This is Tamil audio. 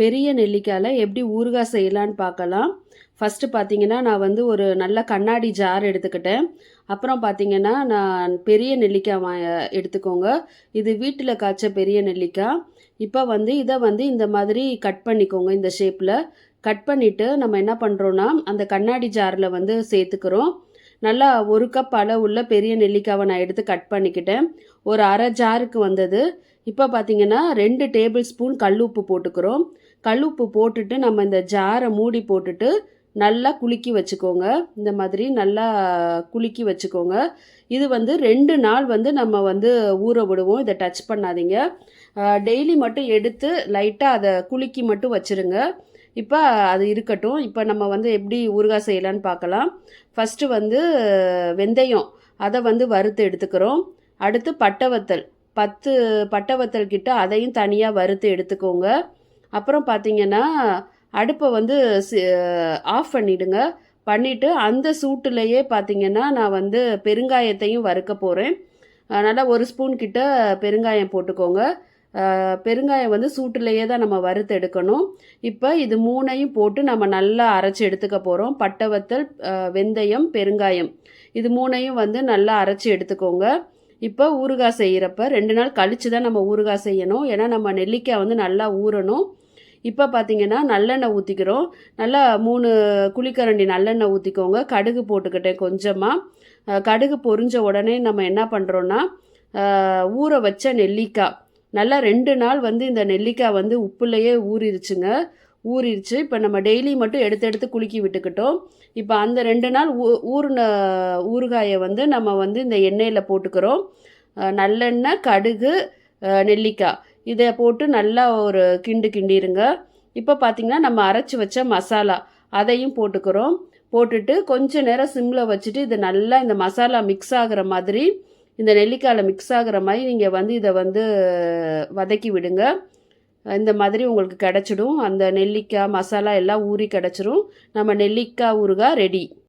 பெரிய நெல்லிக்காயில் எப்படி ஊறுகாய் செய்யலான்னு பார்க்கலாம். ஃபஸ்ட்டு பார்த்தீங்கன்னா நான் வந்து ஒரு நல்ல கண்ணாடி ஜார் எடுத்துக்கிட்டேன். அப்புறம் பார்த்தீங்கன்னா நான் பெரிய நெல்லிக்காய் வா எடுத்துக்கோங்க. இது வீட்டில் காய்ச்ச பெரிய நெல்லிக்காய். இப்போ வந்து இதை வந்து இந்த மாதிரி கட் பண்ணிக்கோங்க இந்த ஷேப்பில் கட் பண்ணிவிட்டு நம்ம என்ன பண்ணுறோன்னா அந்த கண்ணாடி ஜாரில் வந்து சேர்த்துக்கிறோம். நல்லா ஒரு கப் அளவுள்ள பெரிய நெல்லிக்காவை நான் எடுத்து கட் பண்ணிக்கிட்டேன். ஒரு அரை ஜாருக்கு வந்தது. இப்போ பார்த்தீங்கன்னா ரெண்டு டேபிள் ஸ்பூன் கல்லுப்பு போட்டுக்கிறோம். கல்லுப்பு போட்டுட்டு நம்ம இந்த ஜாரை மூடி போட்டுட்டு நல்லா குலுக்கி வச்சுக்கோங்க. இந்த மாதிரி நல்லா குலுக்கி வச்சுக்கோங்க. இது வந்து ரெண்டு நாள் வந்து நம்ம வந்து ஊற விடுவோம். இதை டச் பண்ணாதீங்க. டெய்லி மட்டும் எடுத்து லைட்டாக அதை குலுக்கி மட்டும் வச்சுருங்க. இப்போ அது இருக்கட்டும். இப்போ நம்ம வந்து எப்படி ஊறுகாய் செய்யலான்னு பார்க்கலாம். ஃபஸ்ட்டு வந்து வெந்தயம். அதை வந்து வறுத்து எடுத்துக்கிறோம். அடுத்து பட்டை வத்தல். பத்து பட்டை வத்தல் கிட்ட அதையும் தனியாக வறுத்து எடுத்துக்கோங்க. அப்புறம் பார்த்தீங்கன்னா அடுப்பை வந்து ஆஃப் பண்ணிவிடுங்க பண்ணிவிட்டு அந்த சூட்டுலேயே பார்த்தீங்கன்னா நான் வந்து பெருங்காயத்தையும் வறுக்க போகிறேன் நல்லா ஒரு ஸ்பூன் கிட்ட பெருங்காயம் போட்டுக்கோங்க. பெருங்காயம் வந்து சூட்டுலேயே தான் நம்ம வறுத்து எடுக்கணும். இப்போ இது மூணையும் போட்டு நம்ம நல்லா அரைச்சி எடுத்துக்க போகிறோம் பட்டை வத்தல் வெந்தயம் பெருங்காயம். இது மூணையும் வந்து நல்லா அரைச்சி எடுத்துக்கோங்க. இப்போ ஊறுகாய் செய்கிறப்ப ரெண்டு நாள் கழித்து தான் நம்ம ஊறுகாய் செய்யணும். ஏன்னா நம்ம நெல்லிக்காய் வந்து நல்லா ஊறணும். இப்போ பார்த்தீங்கன்னா நல்லெண்ணெய் ஊற்றிக்கிறோம் நல்லா மூணு குழிக்கரண்டி நல்லெண்ணெய் ஊற்றிக்கோங்க கடுகு போட்டுக்கிட்டேன் கொஞ்சமாக கடுகு பொரிஞ்ச உடனே நம்ம என்ன பண்ணுறோன்னா ஊற வச்ச நெல்லிக்காய். நல்லா ரெண்டு நாள் வந்து இந்த நெல்லிக்காய் வந்து உப்புலையே ஊறிடுச்சுங்க ஊறிடுச்சு இப்போ நம்ம டெய்லி மட்டும் எடுத்து எடுத்து குலுக்கி விட்டுக்கிட்டோம். இப்போ அந்த ரெண்டு நாள் ஊ ஊறின ஊறுகாயை வந்து நம்ம வந்து இந்த எண்ணெயில் போட்டுக்கிறோம். நல்லெண்ணெய் கடுகு நெல்லிக்காய். இதை போட்டு நல்லா ஒரு கிண்டு கிண்டிருங்க. இப்போ பார்த்திங்கன்னா நம்ம அரைச்சி வச்ச மசாலா அதையும் போட்டுக்கிறோம். போட்டுட்டு கொஞ்ச நேரம் சிம்மில் வச்சுட்டு இது நல்லா இந்த மசாலா மிக்ஸ் ஆகிற மாதிரி இந்த நெல்லிக்காயில் மிக்ஸ் ஆகிற மாதிரி நீங்கள் வந்து இதை வந்து வதக்கி விடுங்க. இந்த மாதிரி உங்களுக்கு கிடச்சிடும். அந்த நெல்லிக்காய் மசாலா எல்லாம் ஊறி கிடச்சிரும். நம்ம நெல்லிக்காய் ஊறுகாய் ரெடி